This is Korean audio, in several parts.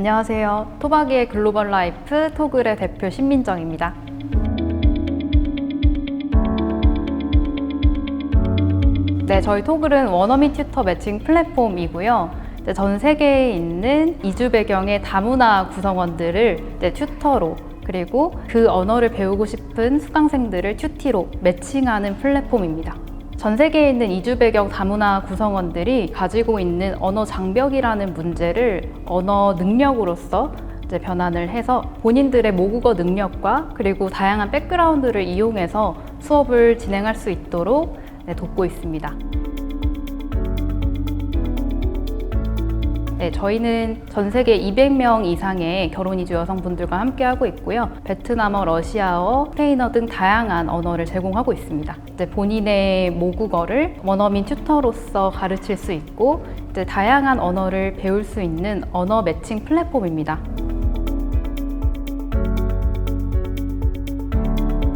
안녕하세요. 토박이의 글로벌 라이프 토글의 대표 신민정입니다. 네, 저희 토글은 원어민 튜터 매칭 플랫폼이고요. 전 세계에 있는 이주 배경의 다문화 구성원들을 튜터로 그리고 그 언어를 배우고 싶은 수강생들을 튜티로 매칭하는 플랫폼입니다. 전 세계에 있는 이주 배경 다문화 구성원들이 가지고 있는 언어 장벽이라는 문제를 언어 능력으로서 변환을 해서 본인들의 모국어 능력과 그리고 다양한 백그라운드를 이용해서 수업을 진행할 수 있도록 네, 돕고 있습니다. 네, 저희는 전 세계 200명 이상의 결혼 이주 여성분들과 함께하고 있고요. 베트남어, 러시아어, 스페인어 등 다양한 언어를 제공하고 있습니다. 이제 본인의 모국어를 원어민 튜터로서 가르칠 수 있고 이제 다양한 언어를 배울 수 있는 언어 매칭 플랫폼입니다.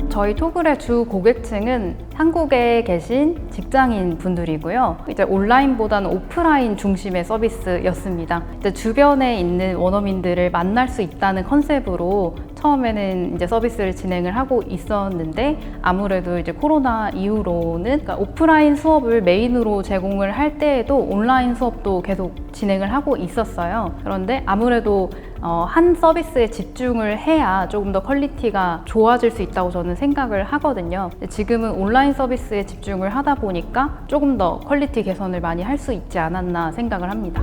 저희 토글의 주 고객층은 한국에 계신 직장인 분들이고요. 이제 온라인보다는 오프라인 중심의 서비스였습니다. 이제 주변에 있는 원어민들을 만날 수 있다는 컨셉으로 처음에는 이제 서비스를 진행을 하고 있었는데 아무래도 이제 코로나 이후로는 그러니까 오프라인 수업을 메인으로 제공을 할 때에도 온라인 수업도 계속 진행을 하고 있었어요. 그런데 아무래도 어, 한 서비스에 집중을 해야 조금 더 퀄리티가 좋아질 수 있다고 저는 생각을 하거든요. 지금은 온라인 서비스에 집중을 하다 보니까 조금 더 퀄리티 개선을 많이 할 수 있지 않았나 생각을 합니다.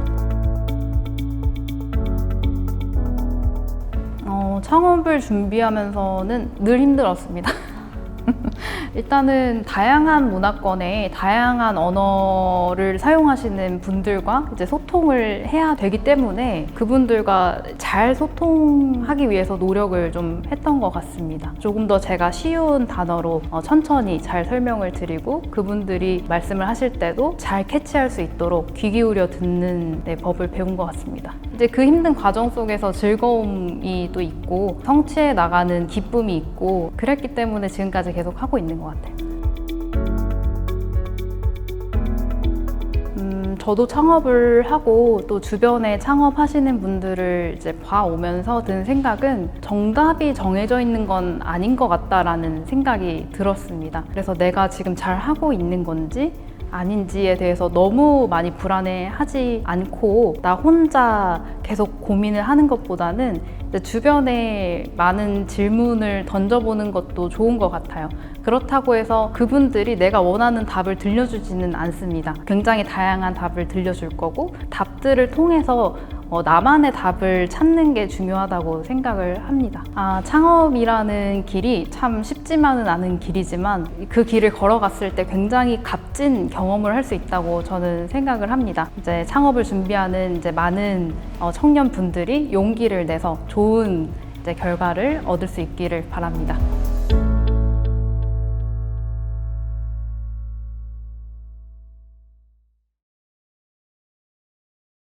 어, 창업을 준비하면서는 늘 힘들었습니다. 일단은 다양한 문화권에 다양한 언어를 사용하시는 분들과 이제 소통을 해야 되기 때문에 그분들과 잘 소통하기 위해서 노력을 좀 했던 것 같습니다. 조금 더 제가 쉬운 단어로 어, 천천히 잘 설명을 드리고 그분들이 말씀을 하실 때도 잘 캐치할 수 있도록 귀 기울여 듣는 네, 법을 배운 것 같습니다. 이제 그 힘든 과정 속에서 즐거움이 또 있고 성취해 나가는 기쁨이 있고 그랬기 때문에 지금까지 계속 하고 있는 것 같아요. 음, 저도 창업을 하고 또 주변에 창업하시는 분들을 이제 봐오면서 든 생각은 정답이 정해져 있는 건 아닌 것 같다라는 생각이 들었습니다. 그래서 내가 지금 잘 하고 있는 건지 아닌지에 대해서 너무 많이 불안해하지 않고 나 혼자 계속 고민을 하는 것보다는 주변에 많은 질문을 던져보는 것도 좋은 것 같아요. 그렇다고 해서 그분들이 내가 원하는 답을 들려주지는 않습니다. 굉장히 다양한 답을 들려줄 거고 답들을 통해서 어, 나만의 답을 찾는 게 중요하다고 생각을 합니다. 아, 창업이라는 길이 참 쉽지만은 않은 길이지만 그 길을 걸어갔을 때 굉장히 값진 경험을 할 수 있다고 저는 생각을 합니다. 이제 창업을 준비하는 이제 많은 어, 청년 분들이 용기를 내서 좋은 결과를 얻을 수 있기를 바랍니다.